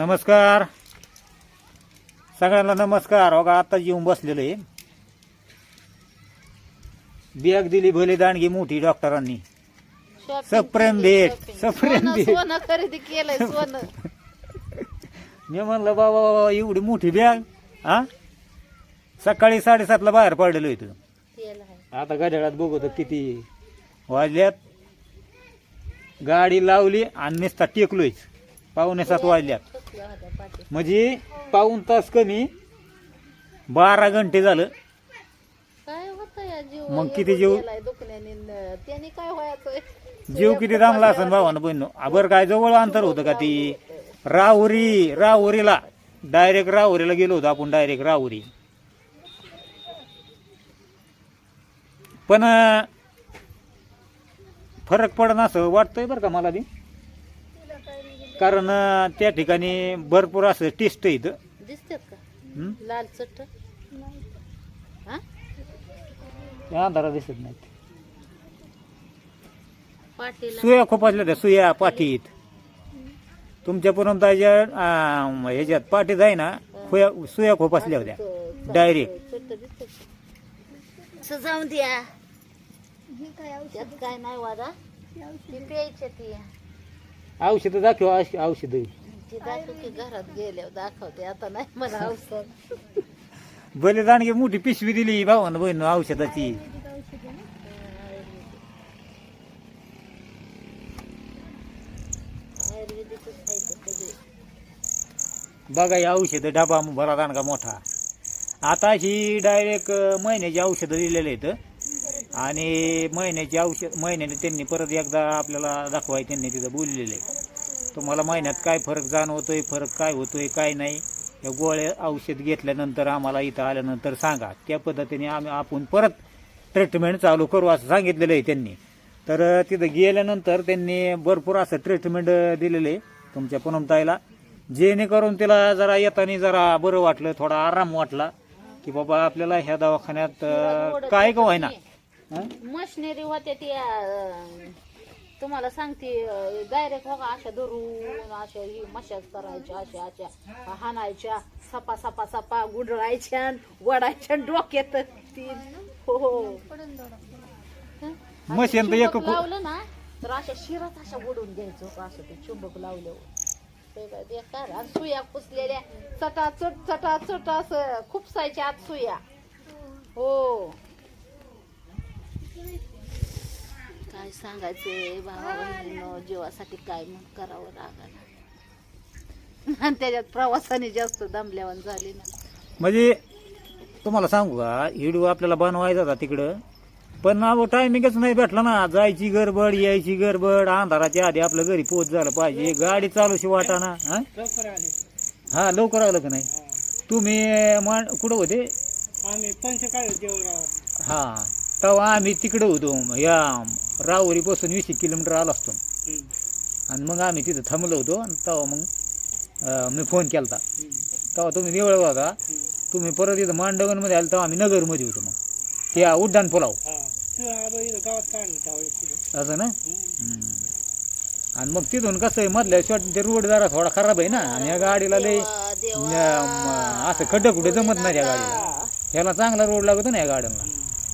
नमस्कार. सगळ्यांना नमस्कार. बघा आता येऊन बसलेलो आहे. बॅग दिली भले दांडगी मोठी डॉक्टरांनी. सप्रेम भेट. सप्रेम भेट. सोनं खरेदी केलंय सोनं. मी म्हणलं बाबा बाबा एवढी मोठी बॅग हा? सकाळी साडेसातला बाहेर पडलेलो इथं. तेल आहे. आता घड्याळात बघतो किती. वाजल्यात. गाडी लावली आणि नुसता टेकलोय पावणे सात वाजल्यात. होत्या पाठी. म्हणजे पाऊन तास कमी बारा घंटे झालं. काय होतं या जीव? मग किती जीव? दुखण्याने न- त्याने काय जीव किती दामला असेल भावानं बहिण? बरं काय जवळ अंतर होतं का ती? राहुरी राहुरीला. डायरेक्ट राहुरीला गेलो होतो आपण डायरेक्ट राहुरी. पण अं, फरक पडणं असं वाटतंय बरं का मला बी? कारण अं, त्या ठिकाणी भरपूर असं टेस्ट इथं. दिसतात का? हं? लाल चट्ट हा? त्या अंधारात दिसत नाहीत. पाटीला. सुया खोपासल्या त्या सुया पाठीत तुमच्या पुरमताच्या ह्याच्यात पाठीत आहे ना खुया सुया खोपासल्या होत्या. डायरेक्ट चट्ट दिसत असं जाऊन द्या. त्यात काय नाही वादा. ती प्यायच्या ती. औषधं दाखव औष- औषधं. ती दाखव की घरात गेल्यावर दाखवते. आता नाही मला औषध. भले दाणगी मोठी पिशवी दिली भावानं बहीण औषधाची. आयुर्वेदिकच खायचं सगळे बघा ही औषधं डबा भरा दाणगा मोठा. आता ही डायरेक्ट महिन्याची औषधं दिलेले आहेत. आणि महिन्याची औषध महिन्याने त्यांनी परत एकदा आपल्याला दाखवाय त्यांनी तिथं बोललेलं. आहे तुम्हाला महिन्यात काय फरक जाणवतोय फरक काय होतोय काय नाही या गोळ्या औषध घेतल्यानंतर आम्हाला इथं आल्यानंतर सांगा. त्या पद्धतीने आम्ही आपण परत ट्रीटमेंट चालू करू असं सांगितलेलं आहे त्यांनी. तर तिथं गेल्यानंतर त्यांनी भरपूर असं ट्रीटमेंट दिलेलं आहे तुमच्या पुनमताईला. जेणेकरून तिला जरा येताना जरा बरं वाटलं थोडा आराम वाटला की बाबा आपल्याला ह्या दवाखान्यात काय का व्हायना मशिनरी होत्या त्या अं, तुम्हाला सांगते डायरेक्ट हो का अशा धरून अशा ही मशाज करायच्या अशा अशा हाणायच्या सपा सपा सपा गुंडळायच्या वडायच्या डोक्यात तीन. हो हो. मशीन तर एक लावलं ना तर अशा शिरात अशा बुडून घ्यायचं होतं असं ते चुंबक लावलं ते बेकार आणि सुया पुसलेल्या चटा चट चटा चट असं खुपसायच्या आत सुया. हो. काय सांगायचंय भावा बहिणीनं जीवासाठी काय मग करावं लागलं आणि त्याच्यात प्रवासाने जास्त दमल्यावर झाली ना. म्हणजे तुम्हाला सांगू का व्हिडिओ आपल्याला बनवायचा होता तिकडं पण अहो टायमिंगच नाही भेटला ना. जायची गडबड यायची गडबड अंधाराच्या आधी आपलं घरी पोच झालं पाहिजे. गाडी चालूशी वाटाना हा? हा लवकर आलं का नाही? तुम्ही कुठं होते? आम्ही पंचकाळ देवळगाव हा तेव्हा आम्ही तिकडे होतो. या राहुरी पासून वीस एक किलोमीटर आलो असतो. आणि मग आम्ही तिथं थांबलो होतो आणि तेव्हा मग मी फोन केला तेव्हा तुम्ही निवळ होता तुम्ही परत इथं मांडवनमध्ये आले तेव्हा आम्ही नगरमध्ये होतो मग. त्या उड्डाण पुलाव. असं ना. आणि मग तिथून कसं आहे मधल्या शॉट ते रोड जरा थोडा खराब आहे ना? आणि या गाडीला लय असं खड्डे कुठे जमत नाही त्या गाडीला. ह्याला चांगला रोड लागतो ना या गाड्यांना.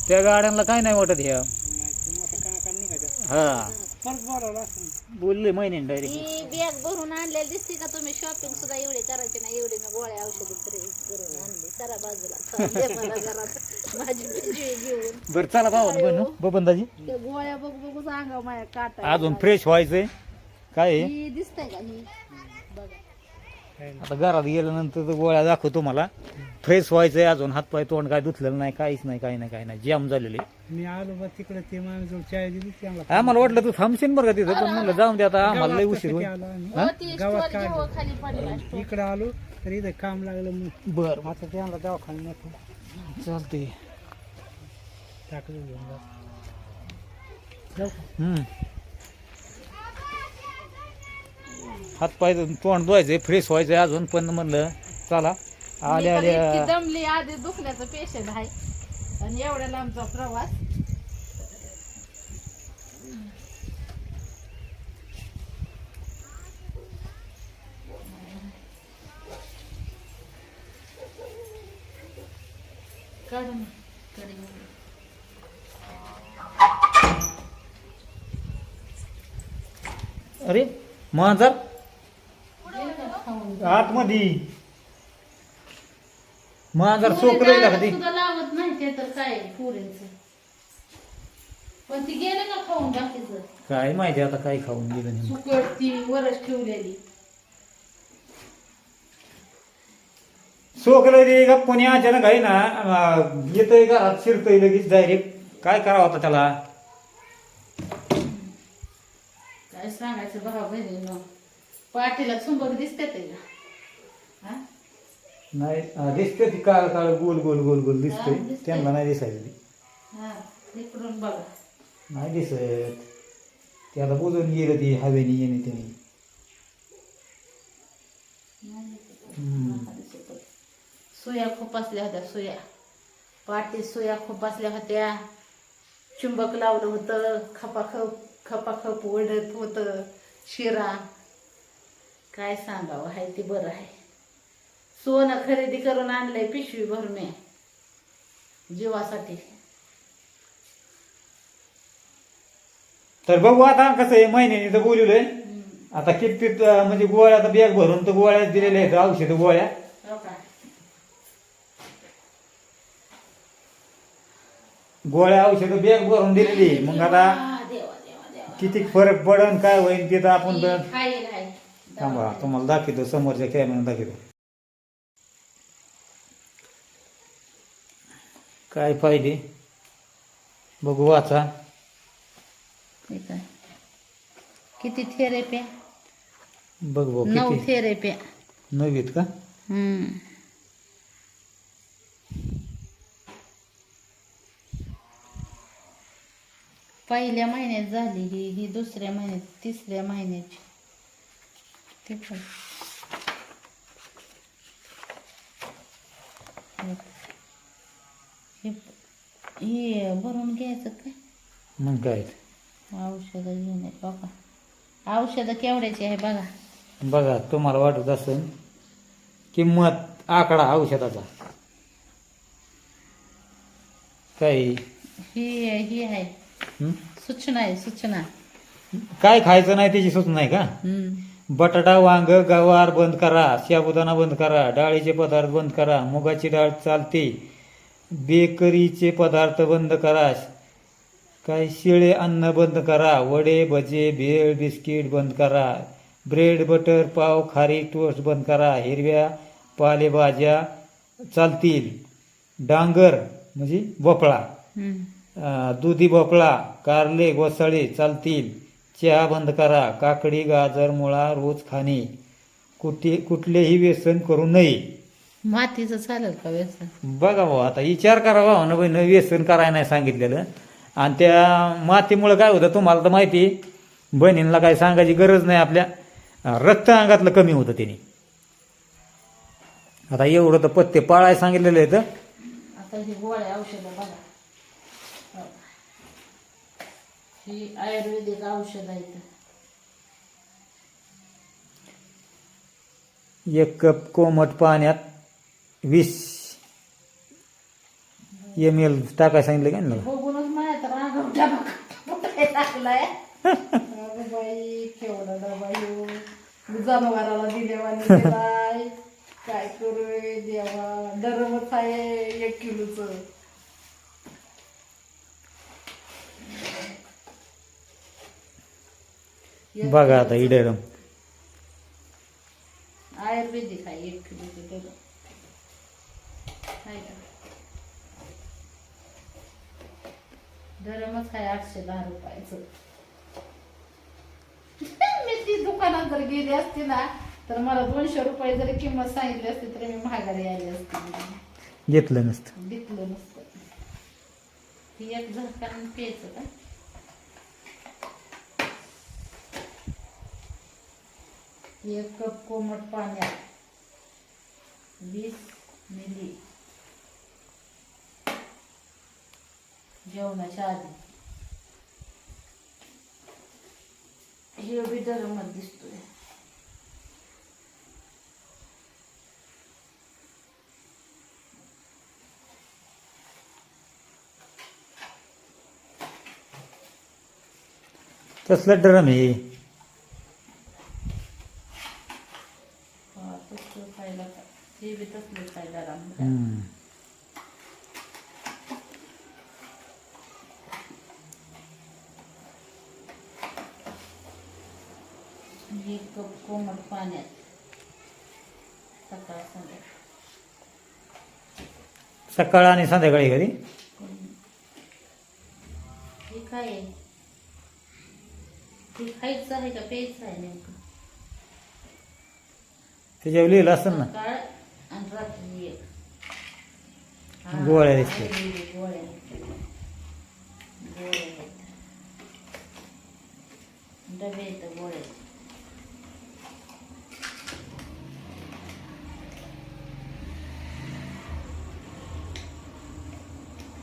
त्या गाड्यांना काय नाही वाटत ह्या? हा. परत बोलावलं असं बोलले महिन्याने डायरेक्ट ही बॅग भरून आणलेली दिसते का तुम्ही? शॉपिंग सुद्धा एवढी करायची ना एवढी ना गोळ्या औषधी करून आणली. सरा बाजूला चालले मला घरात. माझी पिशवी घेऊन. बरं चला भाऊ बहिणू बबनदाजी. त्या गोळ्या बघ बघू सांगा माझ्या काटा अजून फ्रेश व्हायचंय. काय आहे? ही दिसतंय का ही? बघा. आता घरात गेल्यानंतर तर गोळ्या दाखवतो तुम्हाला. फ्रेश व्हायचंय अजून हातपाय तोंड काय धुतलेलं नाही काहीच नाही काही नाही काही नाही. जॅम झालेले. मी आलो बा तिकडे ते माणूस चाय दिली त्यांना आम्हाला वाटलं तू थांबशील बरं का तिथं पण म्हणलं जाऊन दे आता आम्हाला लय उशीर होईल. हा? हो, गावात खाली पडला इकडे आलो तर इथं काम लागलं मग बर. आता त्यांना दवाखान्यात नको चालते टाकलं घेऊन. जाऊ का? हम्म. हात पाय तोंड धुवायचं फ्रेश व्हायचं अजून पण म्हणलं चला. आले आले दमली आधी दुखण्याचं पेशंट आहे. आणि एवढ्या लांबचा प्रवास. अरे माझा आतमध्ये. मांजर सोकलंय का कधी सुद्धा लावत नाही ते तर काय पुरेच. पण ती गेलं का खाऊन बाकीचं. काय माहिती आता काय खाऊन गेलं नाही सुकट ती वरच ठेवलेली. रे गप्पनी अचानक आहे ना अं, येतंय घरात शिरतय लगेच डायरेक्ट काय करावं आता त्याला? काय सांगायचं भाऊ बहिणीनं. पाठीला चुंबक दिसते ते. का हा? नाही अं, दिसते ती काळ काळ गोल गोल गोल गोल हा, दिसतंय. त्यांना नाही दिसायला. ती. हा इकडून बघा. नाही दिसत. ते आता बुजून गेलं ती हवेने येणे त्याने हम्म. सुया खूप असल्या होत्या सुया. पाठी सुया खूप असल्या होत्या. चुंबक लावलं होतं खपाखप खपाखप ओढत होतं शिरा. काय सांगावं आहे ते बरं आहे सोनं खरेदी करून आणलंय पिशवी भरून जीवासाठी तर बघू आता कसं आहे महिन्याने तर बोलवलंय. आता किती म्हणजे गोळ्या आता बॅग भरून तर गोळ्या दिलेल्या आहेत औषध गोळ्या हो? गोळ्या औषध बॅग भरून दिलेली. मग आता. किती फरक पडन काय होईल तिथं आपण तर. थांबा तुम्हाला दाखवतो समोरच्या कॅमेरा दाखवतो. काय पाहिजे बघू वाचा. ठीक आहे. किती थेरेप्या बघ बघ नऊ किती? थेरेप्या नवीत का? हम्म. पहिल्या महिन्यात झाली ही ही दुसऱ्या महिन्यात तिसऱ्या महिन्याची. ते पण. हे भरून घ्यायचं काय? मग काय औषधं घेणे बघा औषधं केवढ्याची आहे बघा. बघा तुम्हाला वाटत असेल किंमत आकडा औषधाचा. काय? ही ही आहे. हं? सूचना आहे सूचना. काय खायचं नाही त्याची सूचना आहे का? बटाटा वांग गवार बंद करा साबुदाणा बंद करा डाळीचे पदार्थ बंद करा मुगाची डाळ चालते बेकरीचे पदार्थ बंद करा काय शिळे अन्न बंद करा वडे भजे भेळ बिस्किट बंद करा ब्रेड बटर पाव खारी टोस्ट बंद करा हिरव्या पालेभाज्या चालतील. डांगर म्हणजे भोपळा. दुधी भोपळा कारले घोसाळे चालतील. चहा बंद करा. काकडी गाजर मुळा रोज खाणे. कुठे कुठलेही व्यसन करू नये. मातीचं चालेल का व्यसन? बघा भाऊ आता विचार करा भाऊ ना बहिण व्यसन करायला नाही सांगितलेलं. आणि त्या मातीमुळं काय होतं तुम्हाला तर माहिती. बहिणींना काय सांगायची गरज नाही आपल्या. रक्त अंगातलं कमी होतं त्याने आता एवढं तर पत्ते पाळायला सांगितलेलं आहे तर. आता ही गोळ्या औषधं बघा. हो. ही आयुर्वेदिक औषध आहेत एक कप कोमट पाण्यात वीस एम एल टाकाय सांगितलं का ना बघूनच माझ्या तर रागाव टाकलाय बाई केवढा डबा येऊ जनावराला दिल्यावानी दिलाय काय करू देवा? दरमच आहे एक किलोच. बघा आता इडरम आयुर्वेदिक आहे एक धरमच आहे आठशे दहा रुपयाचं. मी ती दुकानात जर गेली असती ना तर मला दोनशे रुपये जरी किंमत सांगितली असती तरी मी महागारी आली असती. घेतलं नसतं. विकलं नसतं. ही एक झटकान प्यायचं का? एक कप कोमट पाण्यात वीस मिली. जेवणाच्या आधी. हे बी दिसतोय. तसलं ड्रम हे? सकाळ आणि संध्याकाळी कधी हे काय? आहे हे खायचं आहे का प्यायचं आहे नेमकं? त्याच्यावर लिहिलं असेल ना. सकाळ आणि रात्री एक. हा, गोळ्या आहेत. डबे आहेत गोळ्या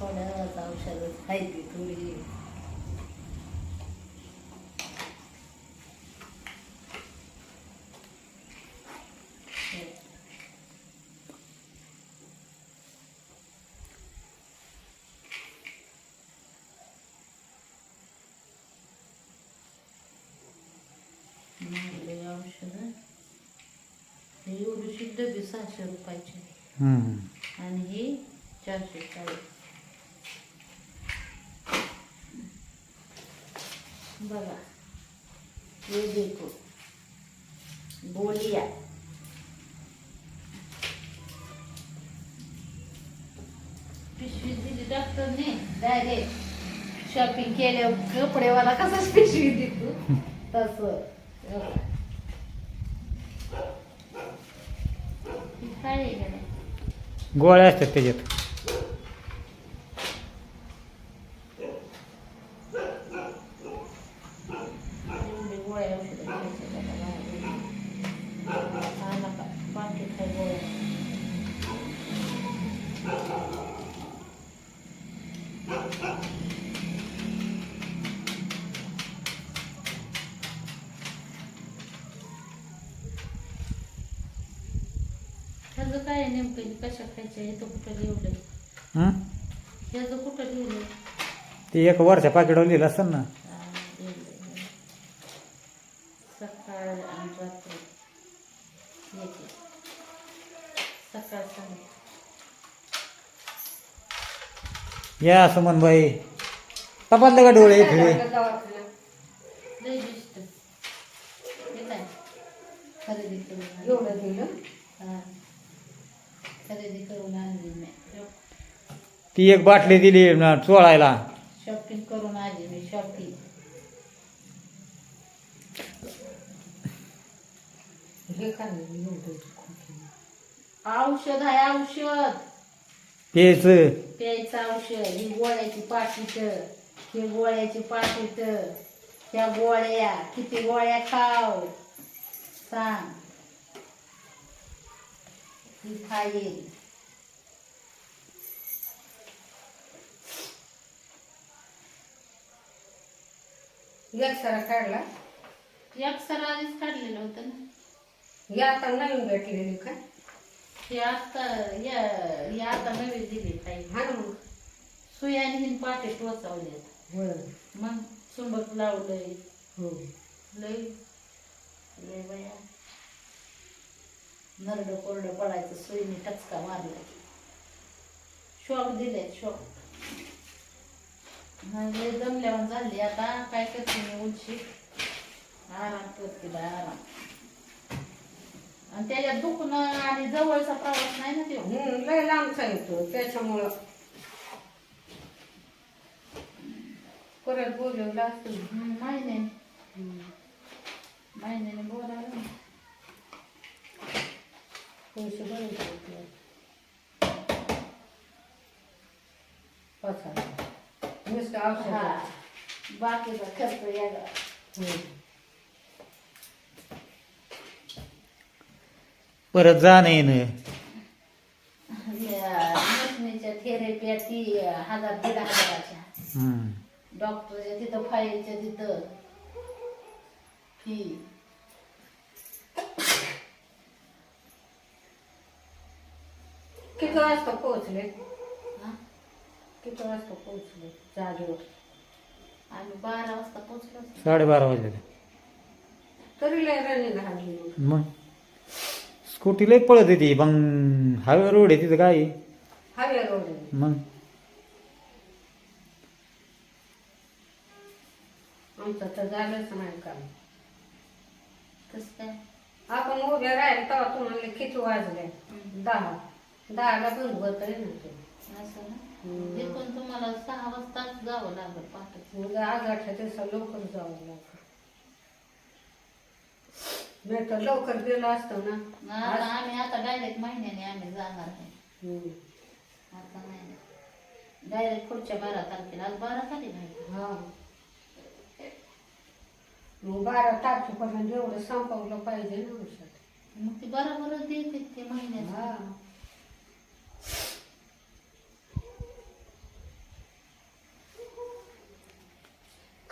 थोड्या वेळात औषधं खायची थोडी महागडे औषधं हे एवढीशी डबी सहाशे रुपयाची हम्म. आणि ही चारशे चाळीस बघा ये देखो गोलिया पिशवी दिली डॉक्टरने डायरेक्ट शॉपिंग केल्यावर कपडेवाला कसाच पिशवी देतो तस काय आहे का नाही? गोळ्या असतात त्याच्यात एवढे गोळ्या औषधं घ्यायचे त्याला बाहेर. हा नका, पाकिट आहे गोळ्या. ह्याचं काय आहे नेमकं? हे कशा खायचं? कुठं लिहिलंय? हम्म? ह्याचं कुठं लिहिलंय? ते एक वरच्या पाकिटावर लिहिलं असेल ना. हा, लिहिलंय. सकाळ आणि रात्री. येते सकाळ संध्याकाळ या सुमन बाई तपासले का डोळे फिळे लय दिसत हे काय? खरेदी करून एवढं हा. खरेदी करून आणली मी. ती एक बाटली दिली ना चोळायला. शॉपिंग करून आली मी शॉपिंग हे एवढं औषध आहे औषध. तेच प्यायचं औषध ही गोळ्याची पाकिट ही गोळ्याची पाकिट त्या गोळ्या किती गोळ्या खाव सांग. ही खाईल एक सारा काढला. एक सरांनीच काढलेलं होतं ना. हे आता नवीन भेटलेली काय हे आता या हे आता नवी दिली काही हा ना मग. सुयाने हिन पाटे टोचवले होय. मग सुंबक लावलंय. हो. लय लय बया. नरड कोरड पडायचं सुईने टचका मारला. की शॉक दिले शॉक. लय दमल्यावर झाली. आता काय करते मी उलशी? आराम करते बाय आराम. आणि त्याच्यात दुखणं आणि जवळचा प्रवास नाही ना तो? हम्म, लय लांबचा येतो त्याच्यामुळं परत बोलवलं असतं. महिने महिन्याने बोलायला ना. पैसे भरायचे होते. पाच हजार. नुसतं हा बाकीचा खर्च यायला परत जाणं येणं थेरप्या ती हजार दीड हजाराच्या. डॉक्टरच्या तिथं फाईलच्या तिथं फी किती वाजता पोहोचले हा? किती वाजता पोहोचले जागेवर आम्ही बारा वाजता असतो. साडेबारा वाजले तरी लय रनिंग मग. स्कूटी लय पळत येते मग हायवे रोड आहे तिथं काय? हायवे रोड आहे. मग आमचं तर झालंच नाही काम कसं काय आपण उभे राहिले तेव्हा तुम्हाला किती वाजले दहा दहाला बंद होत ना ते असं ना? तिथून तुम्हाला सहा वाजताच जावं लागेल पहाटे मग आज दिवसा लवकर जावं लागतं नाही तर लवकर गेलो असतो ना. ना आता आम्ही आता डायरेक्ट महिन्याने आम्ही जाणार आहे. हम्म. आता नाही. डायरेक्ट पुढच्या बारा तारखेला. आज बारा तारीख आहे. हा. मग बारा तारखेपर्यंत एवढं संपवलं पाहिजे ना औषध मग ती बरोबरच देते ते महिन्याचं. हा.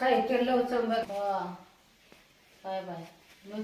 काय केलं चंबत बघ हो. Bye bye. मग